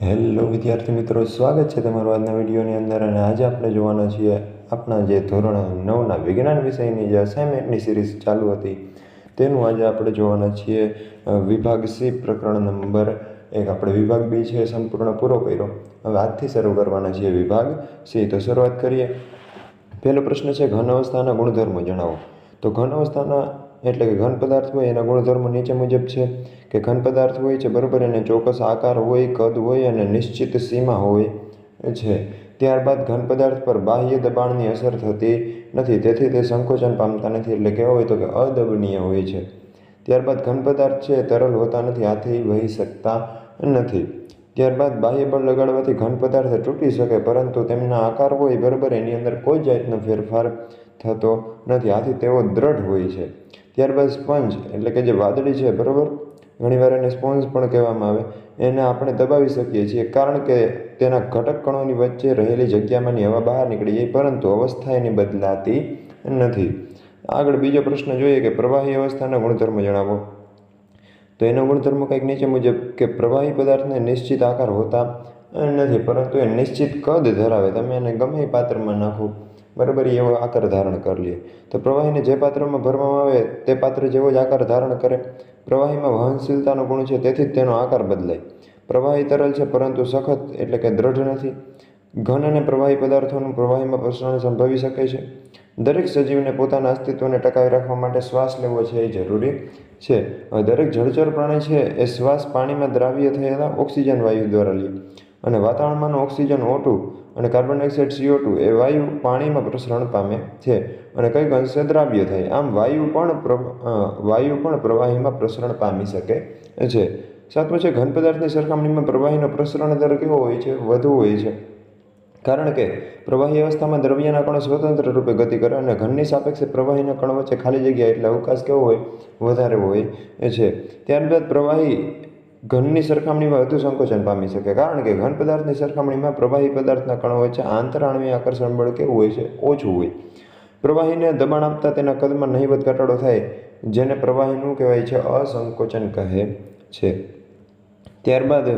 Hello વિદ્યાર્થી મિત્રો, સ્વાગત છે તમારું આજના વિડીયોની અંદર અને આજે આપણે જોવાના છીએ આપણા જે ધોરણ નવના વિજ્ઞાન વિષયની જે અસાઇનમેન્ટની સિરીઝ ચાલુ હતી, તેનું આજે આપણે જોવાના છીએ. વિભાગ સી પ્રકરણ નંબર એક, આપણે વિભાગ બી છે સંપૂર્ણ પૂરો કર્યો. હવે આજથી શરૂ કરવાના છીએ વિભાગ સી. તો શરૂઆત કરીએ. પહેલો પ્રશ્ન છે, ઘન અવસ્થાના ગુણધર્મો જણાવો. તો ઘન અવસ્થાના એટલે કે ઘન પદાર્થ હોય એના ગુણધર્મો નીચે મુજબ છે કે ઘન પદાર્થ હોય છે બરાબર એને ચોક્કસ આકાર હોય, કદ હોય અને નિશ્ચિત સીમા હોય છે. ત્યારબાદ ઘન પદાર્થ પર બાહ્ય દબાણની અસર થતી નથી, તેથી તે સંકોચન પામતા નથી એટલે કેવા હોય તો કે અદબનીય હોય છે. ત્યારબાદ ઘન પદાર્થ છે તરલ હોતા નથી આથી વહી શકતા નથી. ત્યારબાદ બાહ્ય બળ લગાડવાથી ઘન પદાર્થ તૂટી શકે, પરંતુ તેમના આકાર હોય બરાબર એની અંદર કોઈ જાતનો ફેરફાર થતો નથી. આથી તેઓ દ્રઢ હોય છે. ત્યારબાદ સ્પંજ, એટલે કે જે વાદળી છે, બરાબર? ઘણીવાર એને સ્પોન્જ પણ કહેવામાં આવે. એને આપણે દબાવી શકીએ છીએ, કારણ કે તેના ઘટક કણોની વચ્ચે રહેલી જગ્યામાંની હવા બહાર નીકળી જાય, પરંતુ અવસ્થા એની બદલાતી નથી. આગળ બીજો પ્રશ્ન જોઈએ કે પ્રવાહી અવસ્થાના ગુણધર્મ જણાવો. તો એનો ગુણધર્મ કંઈક નીચે મુજબ કે પ્રવાહી પદાર્થને નિશ્ચિત આકાર હોતા નથી, પરંતુ એ નિશ્ચિત કદ ધરાવે. તમે એને ગમે પાત્રમાં નાખો. બરાબર, એવો આકાર ધારણ કરી લે. તો પ્રવાહીને જે પાત્રમાં ભરવામાં આવે તે પાત્ર જેવો જ આકાર ધારણ કરે. પ્રવાહીમાં વહનશીલતાનો ગુણ છે, તેથી જ તેનો આકાર બદલાય. પ્રવાહી તરલ છે, પરંતુ સખત એટલે કે દ્રઢ નથી. ઘન અને પ્રવાહી પદાર્થોનું પ્રવાહીમાં પ્રસરણ સંભવી શકે છે. દરેક સજીવને પોતાના અસ્તિત્વને ટકાવી રાખવા માટે શ્વાસ લેવો છે એ જરૂરી છે. દરેક જળચર પ્રાણી છે, એ શ્વાસ પાણીમાં દ્રાવ્ય થયેલા ઓક્સિજન વાયુ દ્વારા લે. અને વાતાવરણમાંનો ઓક્સિજન ઓટુ અને કાર્બન ડાયોક્સાઇડ CO2 એ વાયુ પાણીમાં પ્રસરણ પામે છે અને કંઈક અંશે દ્રાવ્ય થાય. આમ વાયુ પણ વાયુ પણ પ્રવાહીમાં પ્રસરણ પામી શકે છે. સાતમું છે ઘન પદાર્થની સરખામણીમાં પ્રવાહીનો પ્રસરણ દર કેવો હોય છે? વધુ હોય છે. કારણ કે પ્રવાહી અવસ્થામાં દ્રવ્યના કણો સ્વતંત્ર રૂપે ગતિ કરે અને ઘનની સાપેક્ષે પ્રવાહીના કણો વચ્ચે ખાલી જગ્યા એટલે અવકાશ કેવો હોય? વધારે હોય છે. ત્યારબાદ પ્રવાહી ઘનની સરખામણીમાં વધુ સંકોચન પામી શકે, કારણ કે ઘન પદાર્થની સરખામણીમાં પ્રવાહી પદાર્થના કણો વચ્ચે આંતરાણવીય આકર્ષણ બળ કેવું હોય છે? ઓછું હોય. પ્રવાહીને દબાણ આપતા તેના કદમાં નહિવત ઘટાડો થાય, જેને પ્રવાહીનું કહેવાય છે અસંકોચન કહે છે. ત્યારબાદ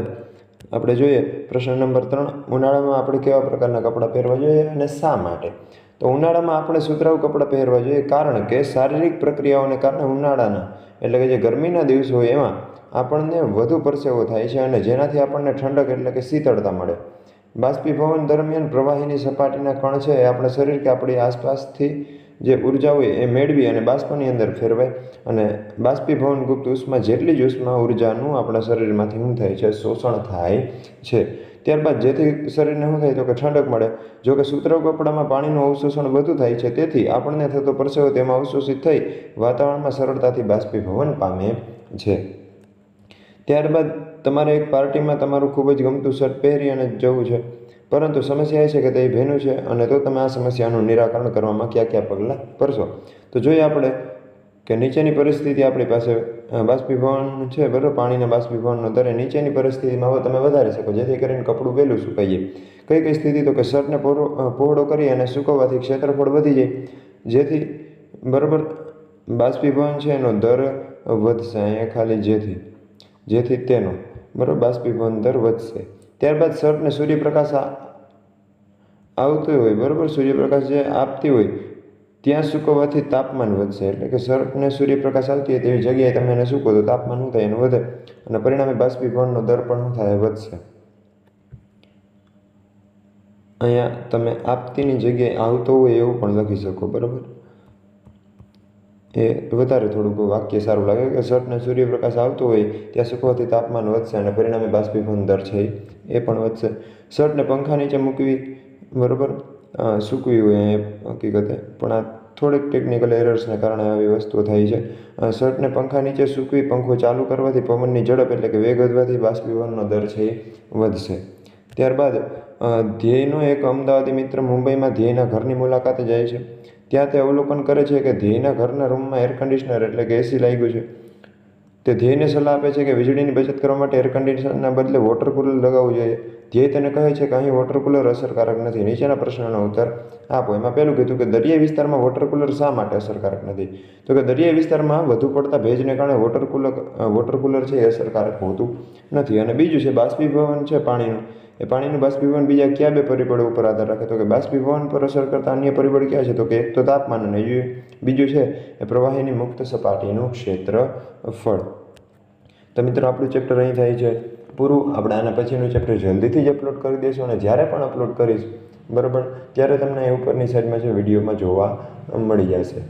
આપણે જોઈએ, પ્રશ્ન નંબર ત્રણ, ઉનાળામાં આપણે કેવા પ્રકારના કપડાં પહેરવા જોઈએ અને શા માટે? તો ઉનાળામાં આપણે સુતરાઉ કપડાં પહેરવા જોઈએ, કારણ કે શારીરિક પ્રક્રિયાઓને કારણે ઉનાળાના, એટલે કે જે ગરમીના દિવસો હોય એમાં આપણને વધુ પરસેવો થાય છે અને જેનાથી આપણને ઠંડક એટલે કે શીતળતા મળે. બાષ્પીભવન દરમિયાન પ્રવાહીની સપાટીના કણ છે એ આપણા શરીર કે આપણી આસપાસથી જે ઊર્જા હોય એ મેળવી અને બાષ્પની અંદર ફેરવાય અને બાષ્પીભવન ગુપ્ત ઉષ્મા જેટલી જ ઉષ્મા ઉર્જાનું આપણા શરીરમાંથી શું થાય છે? શોષણ થાય છે. ત્યારબાદ જેથી શરીરને શું થાય તો કે ઠંડક મળે. જો કે સૂત્ર કપડામાં પાણીનું અવશોષણ વધુ થાય છે, તેથી આપણને થતો પરસેવો તેમાં અવશોષિત થઈ વાતાવરણમાં સરળતાથી બાષ્પીભવન પામે છે. ત્યારબાદ તમારે એક પાર્ટીમાં તમારું ખૂબ જ ગમતું શર્ટ પહેરી અને જવું છે. પરંતુ સમસ્યા એ છે કે તે ભેનું છે અને તો તમે આ સમસ્યાનું નિરાકરણ કરવામાં કયા કયા પગલાં ભરશો? તો જોઈએ આપણે કે નીચેની પરિસ્થિતિ આપણી પાસે બાષ્પીભવન છે બરાબર? પાણીના બાષ્પીભવનનો દર નીચેની પરિસ્થિતિમાં તમે વધારી શકો, જેથી કરીને કપડું વહેલું સુકાઈએ કઈ કઈ સ્થિતિ તો કે શર્ટને પહોળો પહોળો કરી અને સૂકવવાથી ક્ષેત્રફળ વધી જાય. જેથી, બરાબર? બાષ્પીભવન છે એનો દર વધશે અહીંયા ખાલી જેથી. જેથી તેનો બરાબર બાષ્પીભવન દર વધશે. ત્યારબાદ શર્ટને સૂર્યપ્રકાશ આવતો હોય, બરાબર? સૂર્યપ્રકાશ જે આપતી હોય, ત્યાં સૂકવવાથી તાપમાન વધશે. એટલે કે શર્ટને સૂર્યપ્રકાશ આવતી હોય તેવી જગ્યાએ તમે એને સૂકો તો તાપમાન શું થાય? એનું વધે. અને પરિણામે બાષ્પીભવનનો દર પણ શું થાય? વધશે. અહીંયા તમે આપતીની જગ્યાએ આવતો હોય એવું પણ લખી શકો, બરાબર? એ વધારે થોડુંક વાક્ય સારું લાગે કે શર્ટને સૂર્યપ્રકાશ આવતો હોય ત્યાં સૂકવવાથી તાપમાન વધશે અને પરિણામે બાષ્પીભવન દર છે એ પણ વધશે. શર્ટને પંખા નીચે મૂકવી, બરાબર? સૂકવી હોય એ હકીકતે. પણ આ થોડીક ટેકનિકલ એરર્સને કારણે આવી વસ્તુઓ થાય છે. શર્ટને પંખા નીચે સૂકવી, પંખો ચાલુ કરવાથી પવનની ઝડપ એટલે કે વેગ વધવાથી બાષ્પીભવનનો દર છે એ વધશે. ત્યારબાદ ધ્યેયનો એક અમદાવાદી મિત્ર મુંબઈમાં ધ્યેયના ઘરની મુલાકાતે જાય છે. ત્યાં તે અવલોકન કરે છે કે ધ્યેયના ઘરના રૂમમાં એર કન્ડિશનર એટલે કે એસી લાગ્યું છે. તે ધ્યેયને સલાહ આપે છે કે વીજળીની બચત કરવા માટે એર કન્ડિશનરના બદલે વોટર કુલર લગાવવું જોઈએ. ધ્યેય તેને કહે છે કે અહીં વોટર કુલર અસરકારક નથી. નીચેના પ્રશ્નનો ઉત્તર આપો. એમાં પહેલું કીધું કે દરિયાઈ વિસ્તારમાં વોટર કુલર શા માટે અસરકારક નથી? તો કે દરિયાઈ વિસ્તારમાં વધુ પડતા ભેજને કારણે વોટર કુલર વોટર કુલર છે એ અસરકારક હોતું નથી. અને બીજું છે, બાષ્પીભવન છે પાણીનું. એ પાણીનું બાષ્પીભવન બીજા કયા બે પરિબળો ઉપર આધાર રાખે? તો કે બાષ્પીભવન પર અસર કરતા અન્ય પરિબળ કયા છે? તો કે એક તો તાપમાન અને બીજું છે, એ પ્રવાહીની મુક્ત સપાટીનું ક્ષેત્રફળ. તો મિત્રો, આપણું ચેપ્ટર અહીં થાય છે. પૂરું આપણે આના પછીનું ચેપ્ટર જલ્દીથી જ અપલોડ કરી દઈશું અને જ્યારે પણ અપલોડ કરીશ, બરાબર? ત્યારે તમને એ ઉપરની સાઈડમાં છે વિડીયોમાં જોવા મળી જશે.